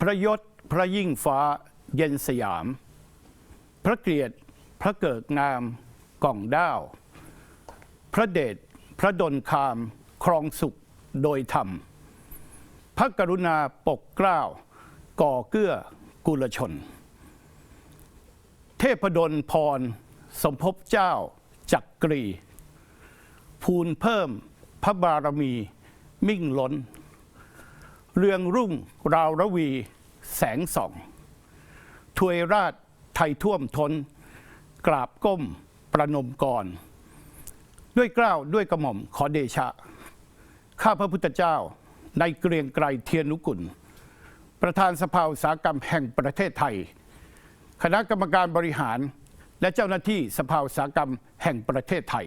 พระยศพระยิ่งฟ้าเย็นสยาม พระเกียรติพระเกิดงามกล่องด้าว พระเดชพระดลคามครองสุขโดยธรรม พระกรุณาปกเกล้า ก่อเกื้อกุลชน เทพดลพร สมภพเจ้าจักกรี ภูนเพิ่มพระบารมีมิ่งล้น เรืองรุ่งราวระวี แสงส่อง ถวยราชไทยท่วมทน กราบก้มประนมกร ด้วยเกล้าวด้วยกระหม่อมขอเดชะ ข้าพระพุทธเจ้าในเกรียงไกรเทียนนุกุล ประธานสภาอุตสาหกรรมแห่งประเทศไทย คณะกรรมการบริหารและเจ้าหน้าที่สภาอุตสาหกรรมแห่งประเทศไทย